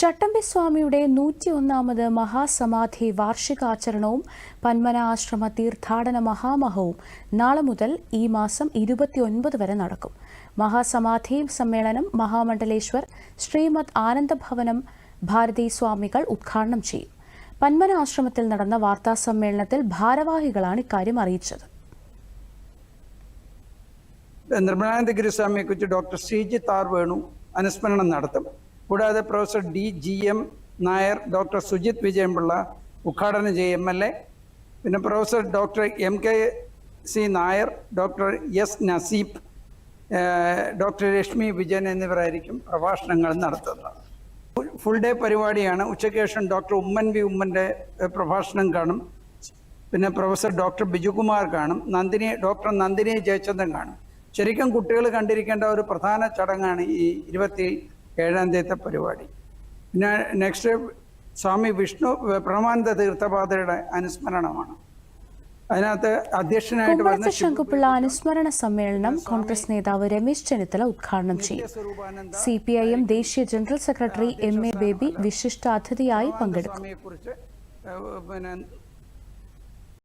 ചട്ടമ്പി സ്വാമിയുടെ നൂറ്റിയൊന്നാമത് മഹാസമാധി വാർഷികാചരണവും പന്മന ആശ്രമ തീർത്ഥാടന മഹാമഹവും നാളെ മുതൽ ഈ മാസം ഇരുപത്തിയൊൻപത് വരെ നടക്കും. മഹാസമാധി സമ്മേളനം മഹാമണ്ഡലേശ്വർ ശ്രീമദ് ആനന്ദഭവനം ഭാരതി സ്വാമികൾ ഉദ്ഘാടനം ചെയ്യും. പന്മന ആശ്രമത്തിൽ നടന്ന വാർത്താ സമ്മേളനത്തിൽ ഭാരവാഹികളാണ് ഇക്കാര്യം അറിയിച്ചത്. നിർമ്മലാനന്ദഗിരി സ്വാമിയെക്കുറിച്ച് ഡോക്ടർ ശ്രീജിത്ത് ആർ വേണു അനുസ്മരണം നടത്തും. കൂടാതെ professor D G M Nair doctor Sujith Vijayanpillai ഉദ്ഘാടനം ചെയ്യും. M L A. പിന്നെ professor doctor M K C Nair doctor S Naseeb doctor Reshmi Vijayan എന്നിവരായിരിക്കും പ്രഭാഷണങ്ങൾ നടത്തുന്നത്. ഫുൾ ഡേ പരിപാടിയാണ്. ഉച്ചയ്ക്ക് ശേഷം ഡോക്ടർ ഉമ്മൻ വി ഉമ്മന്റെ പ്രഭാഷണം കാണും. പിന്നെ പ്രൊഫസർ ഡോക്ടർ ബിജുകുമാർ കാണും. നന്ദിനി ഡോക്ടർ നന്ദിനി ജയചന്ദ്രൻ കാണും. ശരിക്കും കുട്ടികൾ കണ്ടിരിക്കേണ്ട ഒരു പ്രധാന ചടങ്ങാണ് ഈ ഇരുപത്തി ഏഴാം തീയത്തെ പരിപാടി. പിന്നെ നെക്സ്റ്റ് സ്വാമി വിഷ്ണു പ്രമാനന്ദ തീർത്ഥപാതയുടെ അനുസ്മരണമാണ്. അതിനകത്ത് അധ്യക്ഷനായിട്ട് വന്ന വരുന്ന ശങ്കുപിള്ള അനുസ്മരണ സമ്മേളനം കോൺഗ്രസ് നേതാവ് രമേശ് ചെന്നിത്തല ഉദ്ഘാടനം ചെയ്യും. സി പി ഐ എം ദേശീയ general secretary M A Baby വിശിഷ്ട അതിഥിയായി പങ്കെടുക്കും